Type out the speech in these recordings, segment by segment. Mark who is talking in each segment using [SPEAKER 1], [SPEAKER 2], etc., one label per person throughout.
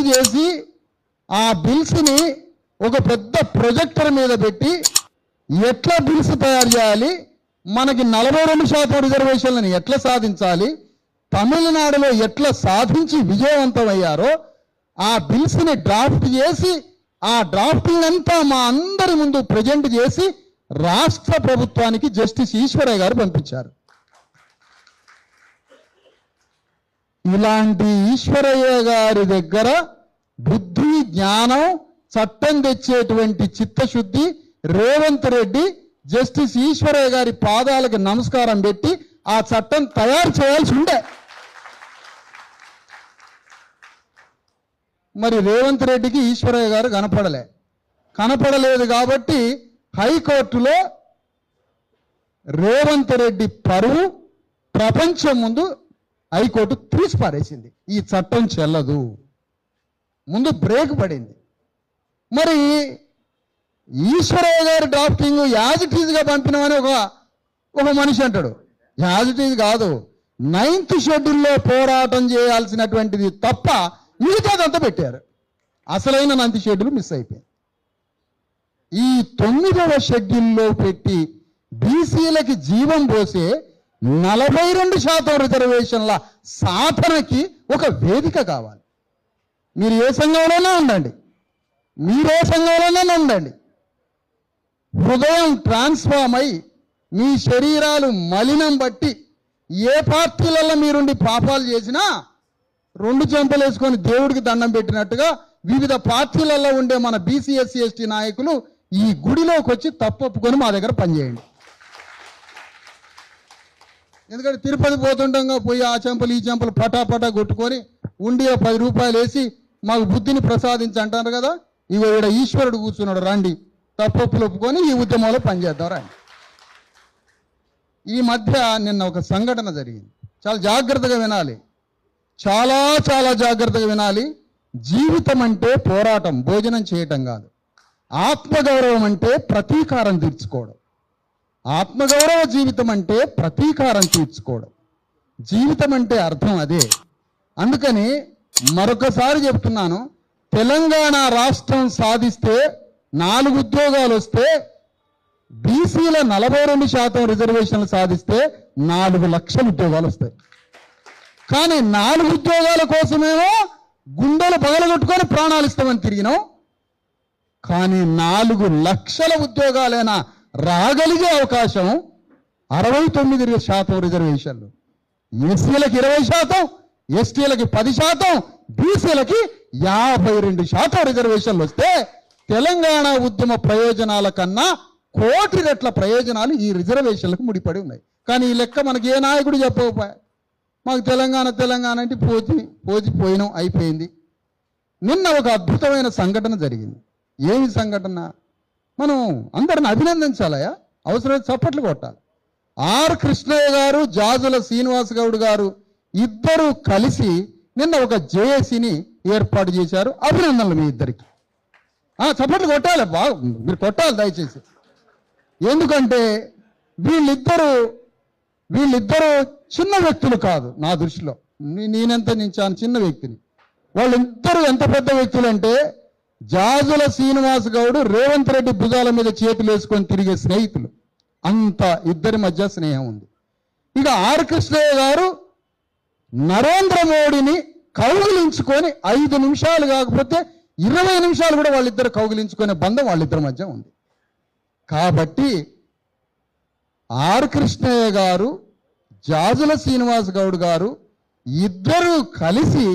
[SPEAKER 1] Draft చేసి ఆ బిల్స్ని ఒక పెద్ద ప్రొజెక్టర్ మీద పెట్టి ఎట్లా బిల్స్ తయారు చేయాలి? మనకి నలభై రెండు శాతం రిజర్వేషన్లను ఎట్లా సాధించాలి? తమిళనాడులో ఎట్లా సాధించి విజయవంతమయ్యారో ఆ బిల్స్ని డ్రాఫ్ట్ చేసి ఆ డ్రాఫ్టింగ్ అంతా మా అందరి ముందు ప్రజెంట్ చేసి రాష్ట్ర ప్రభుత్వానికి జస్టిస్ ఈశ్వరయ్య గారు పంపించారు. ఇలాంటి ఈశ్వరయ్య గారి దగ్గర బుద్ధి జ్ఞానం చట్టం తెచ్చేటువంటి చిత్తశుద్ధి రేవంత్ రెడ్డి జస్టిస్ ఈశ్వరయ్య గారి పాదాలకు నమస్కారం పెట్టి ఆ చట్టం తయారు చేయాల్సి ఉండే. మరి రేవంత్ రెడ్డికి ఈశ్వరయ్య గారు కనపడలే. కనపడలేదు కాబట్టి హైకోర్టులో రేవంత్ రెడ్డి పరువు ప్రపంచం ముందు హైకోర్టు తీసిపారేసింది ఈ చట్టం చెల్లదు. ముందు బ్రేక్ పడింది. మరి ఈశ్వరయ్య గారి డ్రాఫ్టింగ్ యాజ్ ఇట్ ఈజ్గా పంపినామని ఒక ఒక మనిషి అంటాడు. యాజ్ ఇట్ ఈజ్ కాదు. నైన్త్ షెడ్యూల్లో పోరాటం చేయాల్సినటువంటిది తప్ప మిగతాదంతా పెట్టారు. అసలైన నైన్త్ షెడ్యూల్ మిస్ అయిపోయింది. ఈ తొమ్మిదవ షెడ్యూల్లో పెట్టి బీసీలకి జీవం పోసే నలభై రెండు శాతం రిజర్వేషన్ల సాధనకి ఒక వేదిక కావాలి. మీరు ఏ సంఘంలోనే ఉండండి. మీరు ఏ సంఘంలోనే ఉండండి. హృదయం ట్రాన్స్ఫామ్ అయి మీ శరీరాలు మలినం బట్టి ఏ పార్టీలలో మీరుండి పాపాలు చేసినా రెండు చెంపలు వేసుకొని దేవుడికి దండం పెట్టినట్టుగా వివిధ పార్టీలలో ఉండే మన బీసీఎస్సీ ఎస్టీ నాయకులు ఈ గుడిలోకి వచ్చి తప్పొప్పుకొని మా దగ్గర పనిచేయండి. ఎందుకంటే తిరుపతి పోతుండగా పోయి ఆ చెంపలు ఈ చెంపలు పటాపటా కొట్టుకొని ఉండి పది రూపాయలు వేసి మాకు బుద్ధిని ప్రసాదించి అంటారు కదా? ఇవి ఇక్కడ ఈశ్వరుడు కూర్చున్నాడు రండి. తప్పప్పులు ఒప్పుకొని ఈ ఉద్యమంలో పనిచేద్దాం రండి. ఈ మధ్య నిన్న ఒక సంఘటన జరిగింది. చాలా జాగ్రత్తగా వినాలి. చాలా చాలా జాగ్రత్తగా వినాలి. జీవితం అంటే పోరాటం భోజనం చేయటం కాదు. ఆత్మగౌరవం అంటే ప్రతీకారం తీర్చుకోవడం. ఆత్మగౌరవ జీవితం అంటే ప్రతీకారం తీర్చుకోవడం. జీవితం అంటే అర్థం అదే. అందుకని మరొకసారి చెప్తున్నాను తెలంగాణ రాష్ట్రం సాధిస్తే నాలుగు ఉద్యోగాలు వస్తే బీసీల నలభై రెండు శాతం రిజర్వేషన్లు సాధిస్తే నాలుగు లక్షల ఉద్యోగాలు వస్తాయి. కానీ నాలుగు ఉద్యోగాల కోసమేమో గుండెలు పగలగొట్టుకొని ప్రాణాలు ఇస్తామని తిరిగినాం. కానీ నాలుగు లక్షల ఉద్యోగాలైనా రాగలిగే అవకాశం అరవై తొమ్మిది శాతం రిజర్వేషన్లు. ఎస్సీలకు ఇరవై శాతం ఎస్టీలకి పది శాతం బీసీలకి యాభై రెండు శాతం రిజర్వేషన్లు వస్తే తెలంగాణ ఉద్యమ ప్రయోజనాల కన్నా కోటి రెట్ల ప్రయోజనాలు ఈ రిజర్వేషన్లకు ముడిపడి ఉన్నాయి. కానీ ఈ లెక్క మనకి ఏ నాయకుడు చెప్పకపోయా మాకు తెలంగాణ తెలంగాణ అంటే పోతి పోతి పోయినాం అయిపోయింది. నిన్న ఒక అద్భుతమైన సంఘటన జరిగింది. ఏమి సంఘటన? మనం అందరిని అభినందించాలయా అవసరమైతే చప్పట్లు కొట్టాలి. ఆర్ కృష్ణయ్య గారు జాజుల శ్రీనివాస్ గౌడ్ గారు ఇద్దరు కలిసి నిన్న ఒక జేఏసీని ఏర్పాటు చేశారు. అభినందనలు మీ ఇద్దరికి. చప్పట్లు కొట్టాలి. బాగా మీరు కొట్టాలి దయచేసి. ఎందుకంటే వీళ్ళిద్దరూ వీళ్ళిద్దరూ చిన్న వ్యక్తులు కాదు నా దృష్టిలో. నేనెంత నేను చాలా చిన్న వ్యక్తిని. వాళ్ళిద్దరూ ఎంత పెద్ద వ్యక్తులు అంటే జాజుల శ్రీనివాస్ గౌడ్ రేవంత్ రెడ్డి భుజాల మీద చేతులు వేసుకొని తిరిగే స్నేహితులు. అంత ఇద్దరి మధ్య స్నేహం ఉంది. ఇక ఆర్ కృష్ణయ్య గారు నరేంద్ర మోడీని కౌగిలించుకొని ఐదు నిమిషాలు కాకపోతే ఇరవై నిమిషాలు కూడా వాళ్ళిద్దరు కౌగిలించుకునే బంధం వాళ్ళిద్దరి మధ్య ఉంది. కాబట్టి ఆర్ కృష్ణయ్య గారు జాజుల శ్రీనివాస్ గౌడ్ గారు ఇద్దరు కలిసి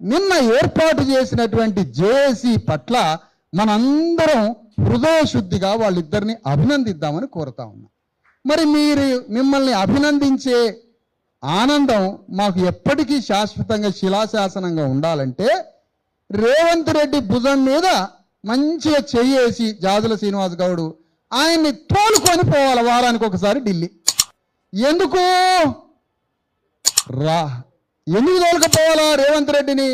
[SPEAKER 1] నిన్న ఏర్పాటు చేసినటువంటి జేఏసీ పట్ల మనందరం హృదయశుద్ధిగా వాళ్ళిద్దరిని అభినందిద్దామని కోరుతా ఉన్నా. మరి మీరు మిమ్మల్ని అభినందించే ఆనందం మాకు ఎప్పటికీ శాశ్వతంగా శిలాశాసనంగా ఉండాలంటే రేవంత్ రెడ్డి భుజం మీద మంచిగా చెయ్యేసి జాజుల శ్రీనివాస్ గౌడు ఆయన్ని తోలుకొని పోవాలి వారానికి ఒకసారి ఢిల్లీ. ఎందుకు? రా. ఎందుకు తోలకపోవాలా రేవంత్ రెడ్డిని?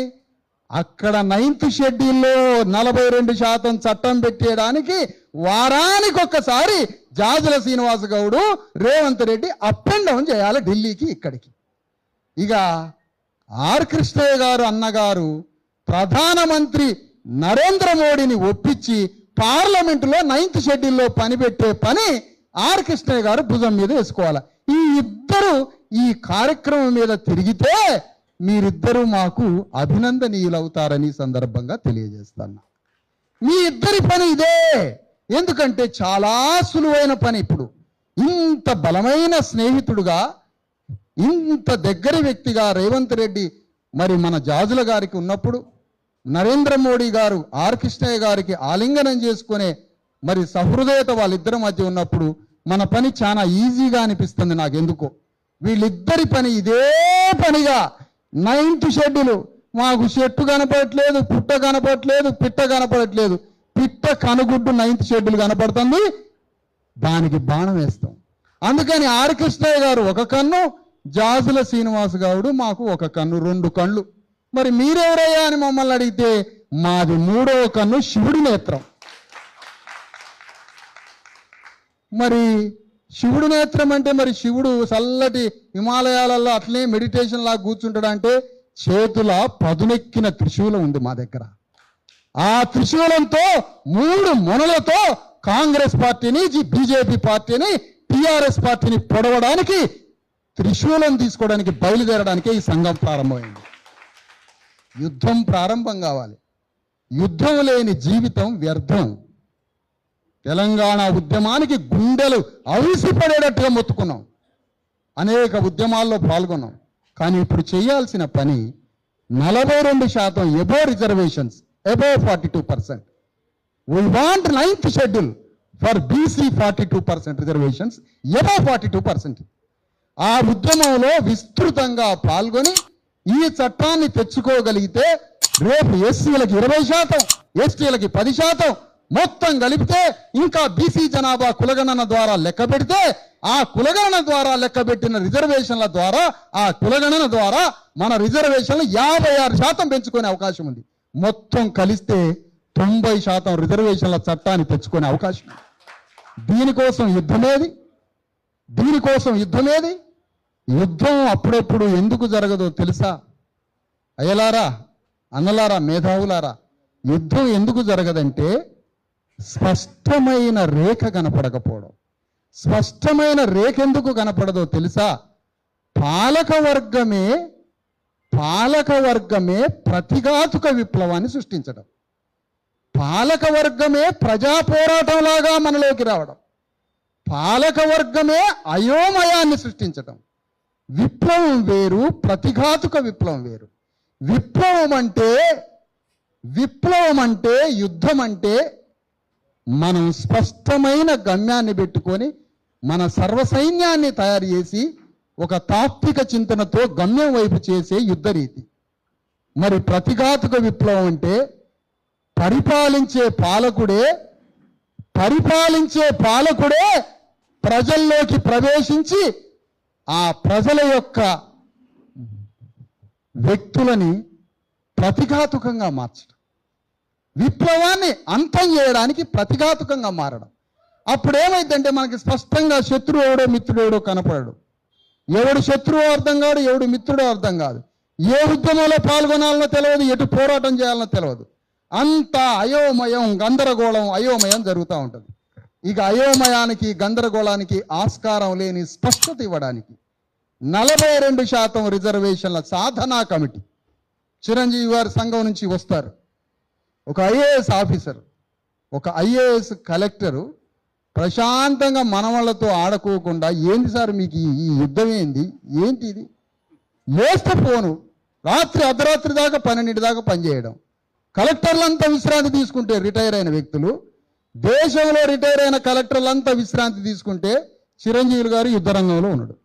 [SPEAKER 1] అక్కడ నైన్త్ షెడ్యూల్లో నలభై రెండు శాతం చట్టం పెట్టేయడానికి వారానికి ఒక్కసారి Jajula Srinivasa Goud Revanth Reddy up and down చేయాలి ఢిల్లీకి ఇక్కడికి. ఇక ఆర్ కృష్ణయ్య గారు అన్నగారు ప్రధానమంత్రి నరేంద్ర మోడీని ఒప్పించి పార్లమెంటులో నైన్త్ షెడ్యూల్లో పని పెట్టే పని ఆర్ కృష్ణయ్య గారు భుజం మీద వేసుకోవాలి. ఈ ఇద్దరు ఈ కార్యక్రమం మీద తిరిగితే మీరిద్దరూ మాకు అభినందనీయులవుతారని సందర్భంగా తెలియజేస్తాను. మీ ఇద్దరి పని ఇదే. ఎందుకంటే చాలా సులువైన పని ఇప్పుడు. ఇంత బలమైన స్నేహితుడుగా ఇంత దగ్గర వ్యక్తిగా రేవంత్ రెడ్డి మరి మన జాజుల గారికి ఉన్నప్పుడు నరేంద్ర మోడీ గారు ఆర్ కృష్ణయ్య గారికి ఆలింగనం చేసుకునే మరి సహృదయత వాళ్ళిద్దరి మధ్య ఉన్నప్పుడు మన పని చాలా ఈజీగా అనిపిస్తుంది నాకు ఎందుకో వీళ్ళిద్దరి పని ఇదే పనిగా. నైన్త్ షెడ్యూల్ మాకు చెట్టు కనపడట్లేదు పుట్ట కనపడట్లేదు పిట్ట కనపడట్లేదు. పిట్ట కనుగుడ్డు నైన్త్ షెడ్యూల్ కనపడుతుంది. దానికి బాణం వేస్తాం. అందుకని ఆర్ కృష్ణయ్య గారు ఒక కన్ను జాజుల శ్రీనివాస్ గౌడు మాకు ఒక కన్ను రెండు కళ్ళు. మరి మీరెవరయ్యా అని మమ్మల్ని అడిగితే మాది మూడవ కన్ను శివుడి నేత్రం. మరి శివుడు నేత్రం అంటే మరి శివుడు చల్లటి హిమాలయాలలో అట్లే మెడిటేషన్ లాగా కూర్చుంటాడంటే చేతుల పదునెక్కిన త్రిశూలం ఉంది మా దగ్గర. ఆ త్రిశూలంతో మూడు మొనలతో కాంగ్రెస్ పార్టీని బీజేపీ పార్టీని టిఆర్ఎస్ పార్టీని పొడవడానికి త్రిశూలం తీసుకోవడానికి బయలుదేరడానికే ఈ సంఘం ప్రారంభమైంది. యుద్ధం ప్రారంభం కావాలి. యుద్ధం లేని జీవితం వ్యర్థం. తెలంగాణ ఉద్యమానికి గుండెలు అవిసిపడేటట్టుగా మొత్తుకున్నాం. అనేక ఉద్యమాల్లో పాల్గొన్నాం. కానీ ఇప్పుడు చేయాల్సిన పని నలభై రెండు శాతం above reservations above forty two percent. We want ninth schedule for BC forty two percent reservations above forty two percent. ఆ ఉద్యమంలో విస్తృతంగా పాల్గొని ఈ చట్టాన్ని తెచ్చుకోగలిగితే రేపు ఎస్సీలకి ఇరవై శాతం ఎస్టీలకి పది శాతం మొత్తం కలిపితే ఇంకా బీసీ జనాభా కులగణన ద్వారా లెక్క పెడితే ఆ కులగణన ద్వారా లెక్క పెట్టిన రిజర్వేషన్ల ద్వారా ఆ కులగణన ద్వారా మన రిజర్వేషన్లు యాభై ఆరు శాతం పెంచుకునే అవకాశం ఉంది. మొత్తం కలిస్తే తొంభై శాతం రిజర్వేషన్ల చట్టాన్ని తెచ్చుకునే అవకాశం దీనికోసం యుద్ధమేది దీనికోసం యుద్ధమేది యుద్ధం అప్పుడప్పుడు ఎందుకు జరగదో తెలుసా? అయ్యలారా అన్నలారా మేధావులారా యుద్ధం ఎందుకు జరగదంటే స్పష్టమైన రేఖ కనపడకపోవడం. స్పష్టమైన రేఖ ఎందుకు కనపడదో తెలుసా? పాలక వర్గమే పాలక వర్గమే ప్రతిఘాతుక విప్లవాన్ని సృష్టించడం. పాలక వర్గమే ప్రజా పోరాటంలాగా మనలోకి రావడం. పాలక వర్గమే అయోమయాన్ని సృష్టించటం విప్లవం వేరు ప్రతిఘాతుక విప్లవం వేరు. విప్లవం అంటే విప్లవం అంటే యుద్ధం అంటే మనం స్పష్టమైన గమ్యాన్ని పెట్టుకొని మన సర్వసైన్యాన్ని తయారు చేసి ఒక తాత్విక చింతనతో గమ్యం వైపు చేసే యుద్ధ రీతి మరి ప్రతిఘాతుక విప్లవం అంటే పరిపాలించే పాలకుడే పరిపాలించే పాలకుడే ప్రజల్లోకి ప్రవేశించి ఆ ప్రజల యొక్క వ్యక్తులని ప్రతిఘాతుకంగా మార్చడం. విప్లవాన్ని అంతం చేయడానికి ప్రతిఘాతుకంగా మారడం. అప్పుడు ఏమైందంటే మనకి స్పష్టంగా శత్రువు ఎవడో మిత్రుడు ఎవడో కనపడడు. ఎవడు శత్రువు అర్థం కాదు ఎవడు మిత్రుడో అర్థం కాదు. ఏ ఉద్యమంలో పాల్గొనాలనో తెలియదు ఎటు పోరాటం చేయాలనో తెలియదు. అంత అయోమయం గందరగోళం అయోమయం జరుగుతూ ఉంటుంది. ఇక అయోమయానికి గందరగోళానికి ఆస్కారం లేని స్పష్టత ఇవ్వడానికి నలభై రెండు శాతం రిజర్వేషన్ల సాధనా కమిటీ చిరంజీవి వారి సంఘం నుంచి వస్తారు. ఒక ఐఏఎస్ ఆఫీసర్ ఒక ఐఏఎస్ కలెక్టరు ప్రశాంతంగా మనవాళ్ళతో ఆడుకోకుండా ఏంది సార్ మీకు ఈ- యుద్ధం ఏంది? ఏంటి ఇది? లేస్తే ఫోను రాత్రి అర్ధరాత్రి దాకా పన్నెండింటి దాకా పనిచేయడం. కలెక్టర్లంతా విశ్రాంతి తీసుకుంటే రిటైర్ అయిన వ్యక్తులు దేశంలో రిటైర్ అయిన కలెక్టర్లంతా విశ్రాంతి తీసుకుంటే చిరంజీవి గారు యుద్ధరంగంలో ఉన్నాడు.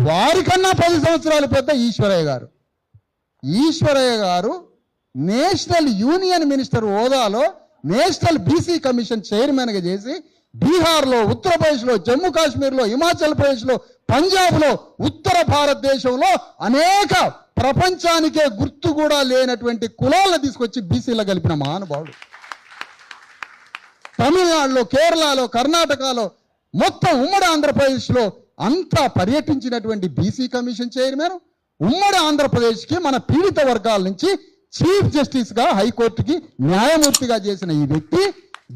[SPEAKER 1] వారికన్నా పది సంవత్సరాలు పెద్ద Eswaraiah garu. Eswaraiah garu national union minister హోదాలో నేషనల్ బీసీ కమిషన్ చైర్మన్గా చేసి బీహార్లో ఉత్తరప్రదేశ్లో జమ్మూ కాశ్మీర్లో హిమాచల్ ప్రదేశ్లో పంజాబ్లో ఉత్తర భారతదేశంలో అనేక ప్రపంచానికే గుర్తు కూడా లేనటువంటి కులాలను తీసుకొచ్చి బీసీలో కలిపిన మహానుభావుడు. తమిళనాడులో కేరళలో కర్ణాటకలో మొత్తం ఉమ్మడి ఆంధ్రప్రదేశ్లో అంతా పర్యటించినటువంటి బీసీ కమిషన్ చైర్మన్ ఉమ్మడి ఆంధ్రప్రదేశ్కి మన పీడిత వర్గాల నుంచి చీఫ్ జస్టిస్గా హైకోర్టుకి న్యాయమూర్తిగా చేసిన ఈ వ్యక్తి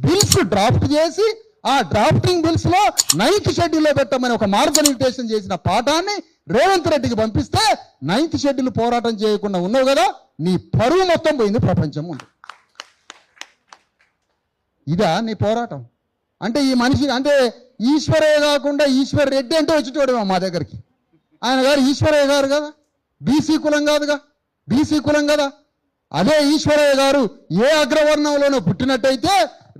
[SPEAKER 1] బిల్స్ డ్రాఫ్ట్ చేసి ఆ డ్రాఫ్టింగ్ బిల్స్లో నైన్త్ షెడ్యూల్లో పెట్టమని ఒక మార్గనిర్దేశం చేసిన పాఠాన్ని రేవంత్ రెడ్డికి పంపిస్తే నైన్త్ షెడ్యూల్ పోరాటం చేయకుండా ఉన్నావు కదా నీ పరువు మొత్తం పోయింది ప్రపంచం ఉంది ఇదా నీ పోరాటం? అంటే ఈ మనిషి అంటే ఈశ్వరయ్య కాకుండా ఈశ్వర్ రెడ్డి అంటే వచ్చేటోడేమో మా దగ్గరికి. ఆయన గారు ఈశ్వరయ్య గారు కదా. బీసీ కులం కాదుగా. బీసీ కులం కదా. అదే ఈశ్వరయ్య గారు ఏ అగ్రవర్ణంలోనో పుట్టినట్టయితే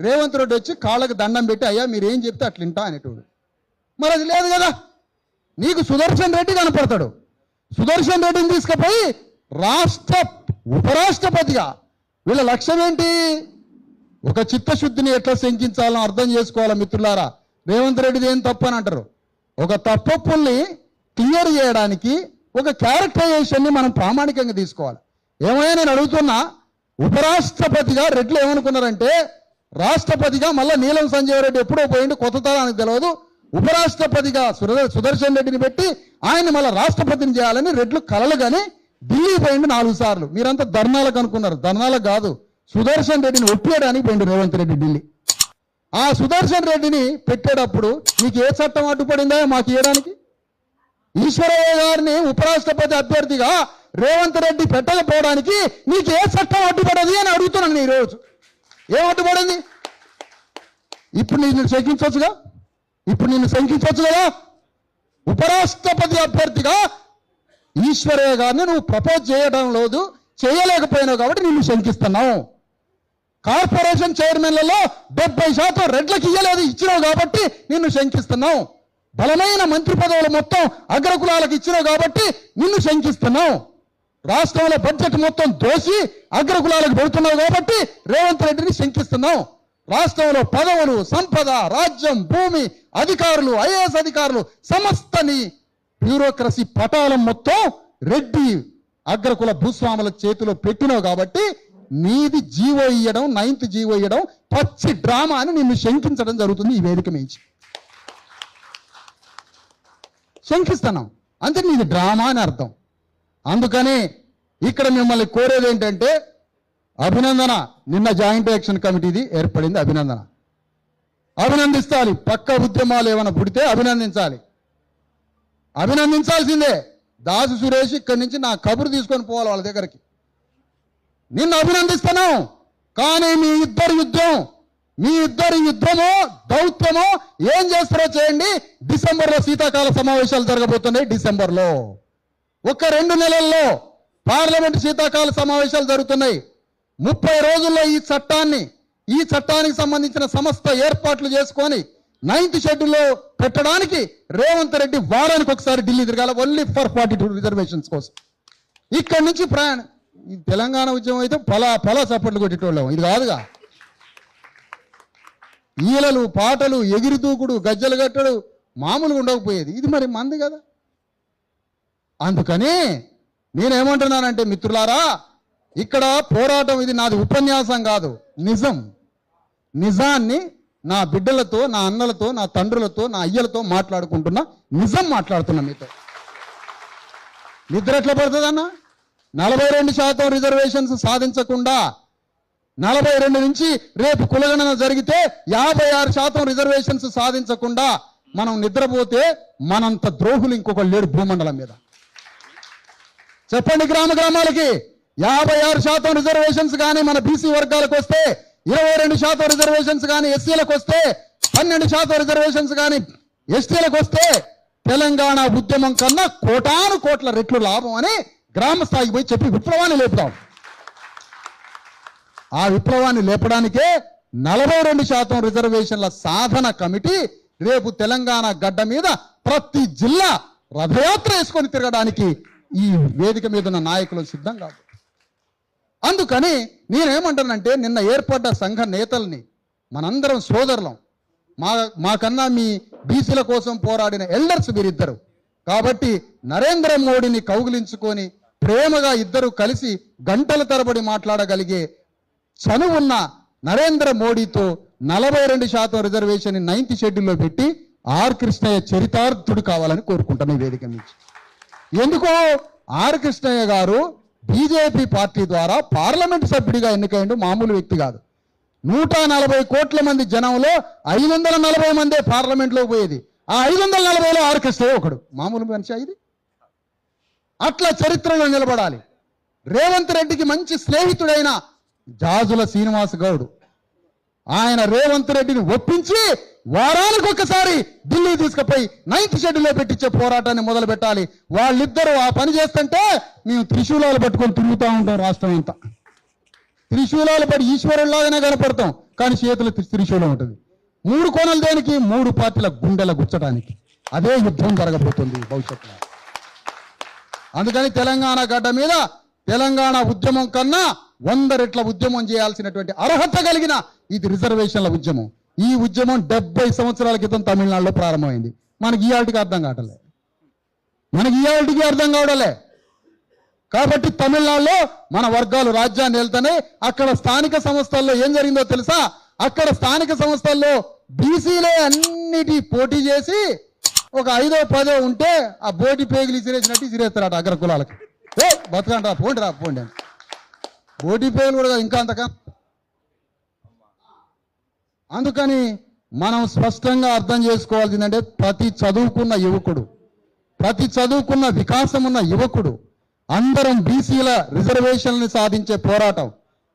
[SPEAKER 1] రేవంత్ రెడ్డి వచ్చి కాళ్ళకు దండం పెట్టి అయ్యా మీరేం చెప్తే అట్లింటా అనేటోడు. మరి అది లేదు కదా. నీకు సుదర్శన్ రెడ్డి కనపడతాడు. సుదర్శన్ రెడ్డిని తీసుకుపోయి రాష్ట్ర ఉపరాష్ట్రపతిగా వీళ్ళ లక్ష్యం ఏంటి? ఒక చిత్తశుద్ధిని ఎట్లా శంకించాలని అర్థం చేసుకోవాలా మిత్రులారా? రేవంత్ రెడ్డిది ఏం తప్పు అని అంటారు? ఒక తప్పప్పుల్ని క్లియర్ చేయడానికి ఒక క్యారెక్టరైజేషన్ని మనం ప్రామాణికంగా తీసుకోవాలి. ఏమైనా నేను అడుగుతున్నా ఉపరాష్ట్రపతిగా రెడ్లు ఏమనుకున్నారంటే రాష్ట్రపతిగా మళ్ళీ నీలం సంజయ్ రెడ్డి ఎప్పుడో పోయిండు కొత్త తరానికి తెలియదు ఉపరాష్ట్రపతిగా సుదర్శన్ రెడ్డిని పెట్టి ఆయన మళ్ళీ రాష్ట్రపతిని చేయాలని రెడ్లు కలలు కానీ ఢిల్లీ పోయిండు నాలుగు సార్లు. మీరంతా ధర్నాలకు అనుకున్నారు. ధర్నాలకు కాదు సుదర్శన్ రెడ్డిని ఒప్పియడానికి పోయిండు రేవంత్ రెడ్డి ఢిల్లీ. ఆ సుదర్శన్ రెడ్డిని పెట్టేటప్పుడు మీకు ఏ చట్టం అడ్డుపడిందా? మాకు ఇవ్వడానికి ఈశ్వరయ్య గారిని ఉపరాష్ట్రపతి అభ్యర్థిగా రేవంత్ రెడ్డి పెట్టకపోవడానికి నీకు ఏ చట్టం అడ్డుపడది అని అడుగుతున్నాను నేను ఈరోజు. ఏం అడ్డుపడింది? ఇప్పుడు నేను శంకించవచ్చుగా ఇప్పుడు నిన్ను శంకించవచ్చు కదా ఉపరాష్ట్రపతి అభ్యర్థిగా ఈశ్వరయ్య గారిని నువ్వు ప్రపోజ్ చేయడం లేదు చేయలేకపోయినావు కాబట్టి నిన్ను శంకిస్తున్నావు. కార్పొరేషన్ చైర్మన్లలో డెబ్బై శాతం రెడ్లకు ఇయ్యలేదు ఇచ్చినావు కాబట్టి నిన్ను శంకిస్తున్నావు. బలమైన మంత్రి పదవులు మొత్తం అగ్రకులాలకు ఇచ్చినావు కాబట్టి నిన్ను శంకిస్తున్నావు. రాష్ట్రంలో బడ్జెట్ మొత్తం దోసి అగ్రకులాలకు పెడుతున్నావు కాబట్టి రేవంత్ రెడ్డిని శంకిస్తున్నావు. రాష్ట్రంలో పదవులు సంపద రాజ్యం భూమి అధికారులు ఐఏఎస్ అధికారులు సమస్తని బ్యూరోక్రసీ పటాలం మొత్తం రెడ్డి అగ్రకుల భూస్వాముల చేతిలో పెట్టినావు కాబట్టి నీది జీవో ఇయ్యడం నైన్త్ జీవో ఇయ్యడం పచ్చి డ్రామా అని నిన్ను శంకించడం జరుగుతుంది ఈ వేదిక మించి శంకిస్తున్నాం అంటే ఇది డ్రామా అని అర్థం. అందుకని ఇక్కడ మిమ్మల్ని కోరేది ఏంటంటే అభినందన నిన్న జాయింట్ యాక్షన్ కమిటీది ఏర్పడింది అభినందన. అభినందిస్తాలి. పక్క ఉద్యమాలు ఏమైనా పుడితే అభినందించాలి. అభినందించాల్సిందే. దాసు సురేష్ ఇక్కడి నుంచి నా కబురు తీసుకొని పోవాలి వాళ్ళ దగ్గరికి. నిన్ను అభినందిస్తాను కానీ మీ ఇద్దరు యుద్ధం. మీ ఇద్దరి యుద్ధము దౌత్యము ఏం చేస్తారో చేయండి. డిసెంబర్లో శీతాకాల సమావేశాలు జరగబోతున్నాయి డిసెంబర్లో. ఒక రెండు నెలల్లో పార్లమెంట్ శీతాకాల సమావేశాలు జరుగుతున్నాయి. ముప్పై రోజుల్లో ఈ చట్టాన్ని ఈ చట్టానికి సంబంధించిన సమస్త ఏర్పాట్లు చేసుకొని నైన్త్ షెడ్యూల్లో పెట్టడానికి రేవంత్ రెడ్డి వారానికి ఒకసారి ఢిల్లీ తిరగాల. Only for forty two reservations కోసం. ఇక్కడి నుంచి ప్రయాణం తెలంగాణ ఉద్యమం అయితే పలా పలా చప్పట్లు కొట్టేటోళ్ళం. ఇది కాదుగా. ఈలలు పాటలు ఎగిరి దూకుడు గజ్జలు కట్టడు మామూలుగా ఉండకపోయేది. ఇది మరి మంది కదా. అందుకని నేనేమంటున్నానంటే మిత్రులారా ఇక్కడ పోరాటం ఇది నాది ఉపన్యాసం కాదు నిజం. నిజాన్ని నా బిడ్డలతో నా అన్నలతో నా తండ్రులతో నా అయ్యలతో మాట్లాడుకుంటున్నా నిజం మాట్లాడుతున్నా మీతో. నిద్ర ఎట్లా పడుతుందన్నా? నలభై రెండు శాతం రిజర్వేషన్స్ సాధించకుండా నలభై రెండు నుంచి రేపు కులగణన జరిగితే యాభై ఆరు శాతం రిజర్వేషన్స్ సాధించకుండా మనం నిద్రపోతే మనంత ద్రోహులు ఇంకొకరు లేడు భూమండలం మీద. చెప్పండి గ్రామ గ్రామాలకి. యాభై ఆరు శాతం రిజర్వేషన్స్ కానీ మన బీసీ వర్గాలకు వస్తే ఇరవై రెండు శాతం రిజర్వేషన్స్ కానీ ఎస్సీలకు వస్తే పన్నెండు శాతం రిజర్వేషన్స్ కానీ ఎస్టీలకు వస్తే తెలంగాణ ఉద్యమం కన్నా కోటాను కోట్ల రెట్లు లాభం అని గ్రామ స్థాయికి పోయి చెప్పి విప్లవాన్ని లేపుతాం. ఆ విప్లవాన్ని లేపడానికే నలభై రెండు శాతం రిజర్వేషన్ల సాధన కమిటీ రేపు తెలంగాణ గడ్డ మీద ప్రతి జిల్లా రథయాత్ర వేసుకొని తిరగడానికి ఈ వేదిక మీద ఉన్న నాయకులు సిద్ధం కాదు. అందుకని నేనేమంటానంటే నిన్న ఏర్పడ్డ సంఘ నేతల్ని మనందరం సోదరులం. మా మాకన్నా మీ బీసీల కోసం పోరాడిన ఎల్డర్స్ వీరిద్దరు కాబట్టి నరేంద్ర మోడీని కౌగిలించుకొని ప్రేమగా ఇద్దరు కలిసి గంటల తరబడి మాట్లాడగలిగే చనువున్న నరేంద్ర మోడీతో నలభై రెండు శాతం రిజర్వేషన్ నైన్త్ షెడ్యూల్లో పెట్టి ఆర్ కృష్ణయ్య చరితార్థుడు కావాలని కోరుకుంటాను ఈ వేదిక నుంచి. ఎందుకో ఆర్ కృష్ణయ్య గారు బీజేపీ పార్టీ ద్వారా పార్లమెంట్ సభ్యుడిగా ఎన్నికైండు మామూలు వ్యక్తి కాదు. నూట నలభై కోట్ల మంది జనంలో ఐదు వందల నలభై మందే పార్లమెంట్లో పోయేది. ఆ ఐదు వందల నలభైలో ఆర్ కృష్ణయ్య ఒకడు. మామూలు మనిషి ఇది? అట్లా చరిత్రలో నిలబడాలి. రేవంత్ రెడ్డికి మంచి స్నేహితుడైన జాజుల శ్రీనివాస్ గౌడ్. ఆయన రేవంత్ రెడ్డిని ఒప్పించి వారానికి ఒక్కసారి ఢిల్లీ తీసుకుపోయి నైన్త్ షెడ్యూల్లో పెట్టించే పోరాటాన్ని మొదలు పెట్టాలి. వాళ్ళిద్దరూ ఆ పని చేస్తుంటే మేము త్రిశూలాలు పట్టుకొని తిరుగుతూ ఉంటాం రాష్ట్రం అంతా. త్రిశూలాలు పడి ఈశ్వరులాగానే కనపడతాం కానీ చేతులు త్రిశూలం ఉంటుంది. మూడు కోణలు దేనికి? మూడు పార్టీల గుండెల గుచ్చడానికి అదే యుద్ధం జరగబోతుంది భవిష్యత్తులో. అందుకని తెలంగాణ గడ్డ మీద తెలంగాణ ఉద్యమం కన్నా వంద రెట్ల ఉద్యమం చేయాల్సినటువంటి అర్హత కలిగిన ఇది రిజర్వేషన్ల ఉద్యమం. ఈ ఉద్యమం డెబ్బై సంవత్సరాల క్రితం తమిళనాడులో ప్రారంభమైంది. మనకి ఈ ఆటికి అర్థం కావటలే. మనకి ఈ ఆటికి అర్థం కావడలే కాబట్టి తమిళనాడులో మన వర్గాలు రాజ్యాన్ని వెళ్తానే అక్కడ స్థానిక సంస్థల్లో ఏం జరిగిందో తెలుసా? అక్కడ స్థానిక సంస్థల్లో బీసీలే అన్నిటి పోటీ చేసి ఒక ఐదో పదో ఉంటే ఆ బోటి పేగులు ఇసిరేసినట్టు ఇసిరేస్తారట అగ్ర కులాలకి ఏ బతకండి పోండి రా పోండి అని. ఓడిపోయిన కూడా ఇంకా అంతక అందుకని మనం స్పష్టంగా అర్థం చేసుకోవాల్సిందంటే ప్రతి చదువుకున్న యువకుడు ప్రతి చదువుకున్న వికాసం ఉన్న యువకుడు అందరం బీసీల రిజర్వేషన్ని సాధించే పోరాటం.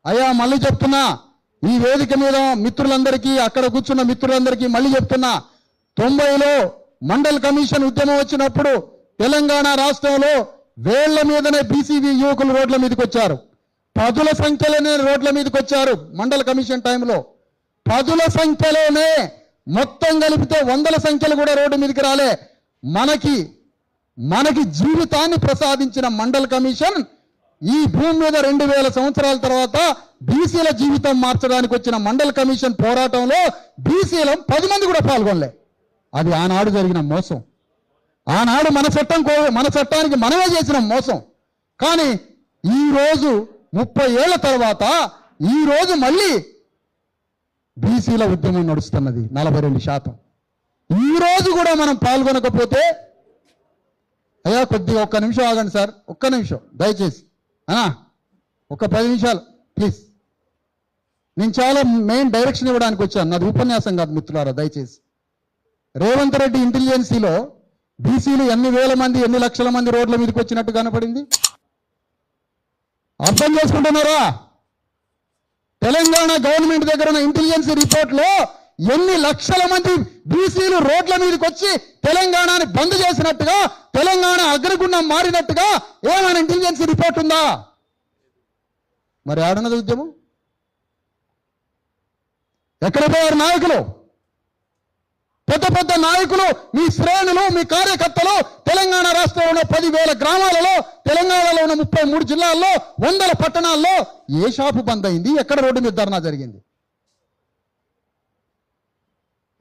[SPEAKER 1] అయ్యా మళ్ళీ చెప్తున్నా ఈ వేదిక మీద మిత్రులందరికీ అక్కడ కూర్చున్న మిత్రులందరికీ మళ్ళీ చెప్తున్నా తొంభైలో మండల్ కమిషన్ ఉద్యమం వచ్చినప్పుడు తెలంగాణ రాష్ట్రంలో వేళ్ళ మీదనే బీసీబీ యువకులు రోడ్ల మీదకి వచ్చారు. పదుల సంఖ్యలోనే రోడ్ల మీదకి వచ్చారు మండల కమిషన్ టైంలో. పదుల సంఖ్యలోనే మొత్తం కలిపితే వందల సంఖ్యలు కూడా రోడ్డు మీదకి రాలే. మనకి మనకి జీవితాన్ని ప్రసాదించిన మండల కమిషన్ ఈ భూమి మీద రెండు వేల సంవత్సరాల తర్వాత బీసీల జీవితం మార్చడానికి వచ్చిన మండల కమిషన్ పోరాటంలో బీసీలం పది మంది కూడా పాల్గొనలే. అది ఆనాడు జరిగిన మోసం. ఆనాడు మన చట్టం మన చట్టానికి మనమే చేసిన మోసం. కానీ ఈరోజు ముప్పై ఏళ్ళ తర్వాత ఈ రోజు మళ్ళీ బీసీల ఉద్యమం నడుస్తున్నది నలభై రెండు శాతం. ఈ రోజు కూడా మనం పాల్గొనకపోతే అయ్యా కొద్దిగా ఒక్క నిమిషం ఆగండి సార్ ఒక్క నిమిషం దయచేసి. అనా ఒక పది నిమిషాలు ప్లీజ్. నేను చాలా మెయిన్ డైరెక్షన్ ఇవ్వడానికి వచ్చాను నాది ఉపన్యాసం కాదు మిత్రులారా దయచేసి. రేవంత్ రెడ్డి ఇంటెలిజెన్సీలో బీసీలు ఎన్ని వేల మంది ఎన్ని లక్షల మంది రోడ్ల మీదకి వచ్చినట్టు కనపడింది? అర్థం చేసుకుంటున్నారా? తెలంగాణ గవర్నమెంట్ దగ్గర ఉన్న ఇంటెలిజెన్స్ రిపోర్ట్లో ఎన్ని లక్షల మంది బీసీలు రోడ్ల మీదకి వచ్చి తెలంగాణని బంద్ చేసినట్టుగా తెలంగాణ అగ్రగుండం మారినట్టుగా ఏమైనా ఇంటెలిజెన్స్ రిపోర్ట్ ఉందా? మరి ఆడనది ఉద్యమం? ఎక్కడ పోయారు నాయకులు? పెద్ద పెద్ద నాయకులు మీ శ్రేణులు మీ కార్యకర్తలు తెలంగాణ రాష్ట్రంలో పదివేల గ్రామాలలో తెలంగాణలో ఉన్న ముప్పై మూడు జిల్లాల్లో వందల పట్టణాల్లో ఏ షాపు బంద్ అయింది? ఎక్కడ రోడ్డు మీద ధర్నా జరిగింది?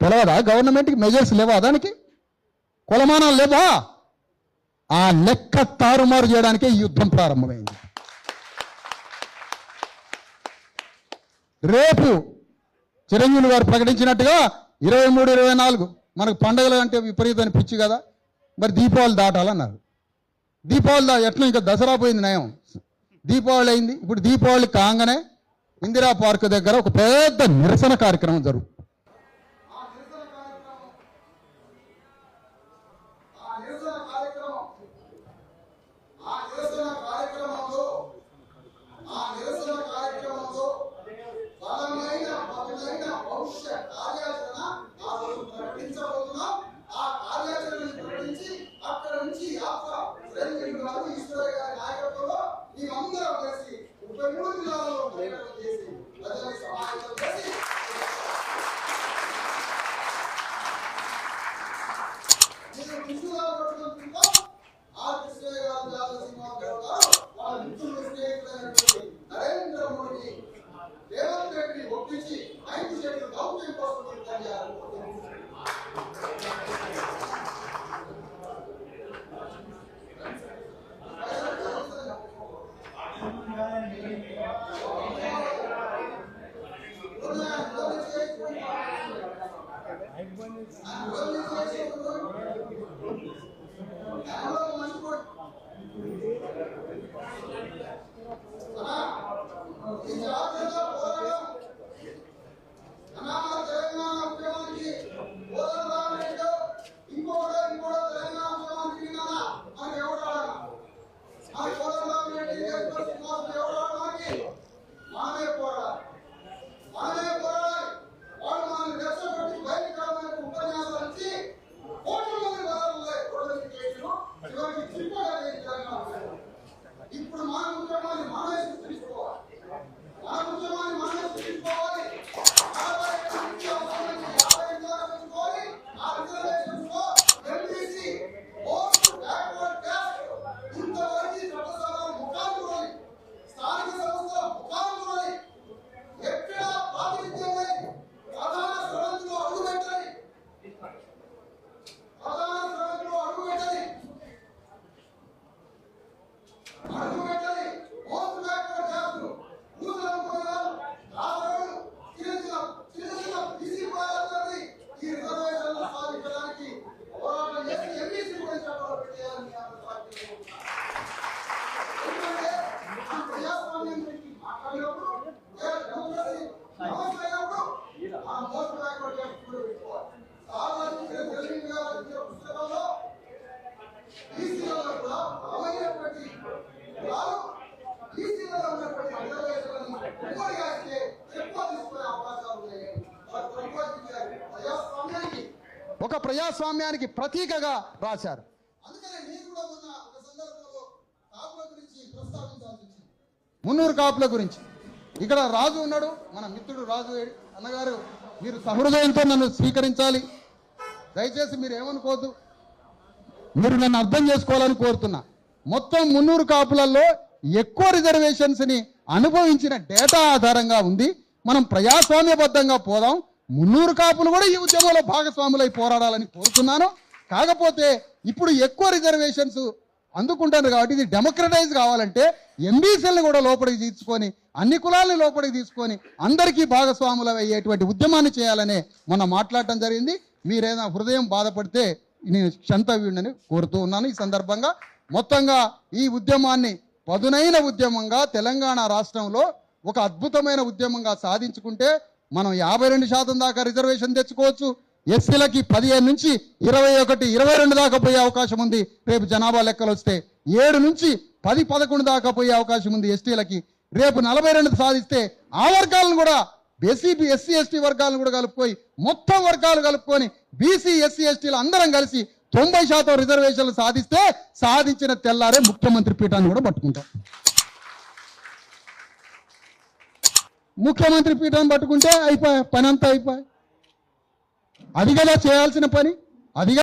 [SPEAKER 1] తెలవదా? గవర్నమెంట్కి మెజర్స్ లేవా దానికి? కొలమానాలు లేవా? ఆ లెక్క తారుమారు చేయడానికే ఈ యుద్ధం ప్రారంభమైంది. రేపు చిరంజీవి గారు ప్రకటించినట్టుగా ఇరవై మూడు ఇరవై నాలుగు. మనకు పండగలు అంటే విపరీతమైన పిచ్చి కదా. మరి దీపావళి దాటాలన్నారు. దీపావళి దా ఎట్లా ఇంకా దసరా పోయింది నయం. దీపావళి అయింది. ఇప్పుడు దీపావళి కాగానే ఇందిరా పార్క్ దగ్గర ఒక పెద్ద నిరసన కార్యక్రమం జరుగు ప్రజాస్వామ్యానికి ప్రతీకగా రాశారు. మున్నూరు కాపుల గురించి. ఇక్కడ రాజు ఉన్నాడు మన మిత్రుడు రాజు అన్నగారు మీరు సహృదయంతో నన్ను స్వీకరించాలి. దయచేసి మీరు ఏమనుకోవద్దు. మీరు నన్ను అర్థం చేసుకోవాలని కోరుతున్నా. మొత్తం మున్నూరు కాపులలో ఎక్కువ రిజర్వేషన్స్ని అనుభవించిన డేటా ఆధారంగా ఉంది. మనం ప్రజాస్వామ్యబద్ధంగా పోదాం. మున్నూరు కాపులు కూడా ఈ ఉద్యమంలో భాగస్వాములై పోరాడాలని కోరుతున్నాను. కాకపోతే ఇప్పుడు ఎక్కువ రిజర్వేషన్స్ అందుకుంటారు కాబట్టి ఇది డెమోక్రటైజ్ కావాలంటే ఎంబీసీలను కూడా లోపలికి తీసుకొని అన్ని కులాలను లోపలికి తీసుకొని అందరికీ భాగస్వాములు అయ్యేటువంటి ఉద్యమాన్ని చేయాలనే మొన్న మాట్లాడటం జరిగింది. మీరేదైనా హృదయం బాధపడితే నేను క్షంతవ్యుడిని కోరుతూ ఉన్నాను. ఈ సందర్భంగా మొత్తంగా ఈ ఉద్యమాన్ని పదునైన ఉద్యమంగా తెలంగాణ రాష్ట్రంలో ఒక అద్భుతమైన ఉద్యమంగా సాధించుకుంటే మనం యాభై రెండు శాతం దాకా రిజర్వేషన్ తెచ్చుకోవచ్చు. ఎస్సీలకి పదిహేను నుంచి ఇరవై ఒకటి ఇరవై రెండు దాకా పోయే అవకాశం ఉంది. రేపు జనాభా లెక్కలు వస్తే ఏడు నుంచి పది పదకొండు దాకా పోయే అవకాశం ఉంది ఎస్టీలకి. రేపు నలభై రెండు సాధిస్తే ఆ వర్గాలను కూడా బీసీపీ ఎస్సీ ఎస్టీ వర్గాలను కూడా కలుపుకొని మొత్తం వర్గాలు కలుపుకొని బీసీ ఎస్సీ ఎస్టీలు అందరం కలిసి తొంభై శాతం రిజర్వేషన్లు సాధిస్తే సాధించిన తెల్లారే ముఖ్యమంత్రి పీఠాన్ని కూడా పట్టుకుంటాం. ముఖ్యమంత్రి పీఠాన్ని పట్టుకుంటే అయిపోయి పని అంతా అయిపోయి. అది కదా చేయాల్సిన పని అది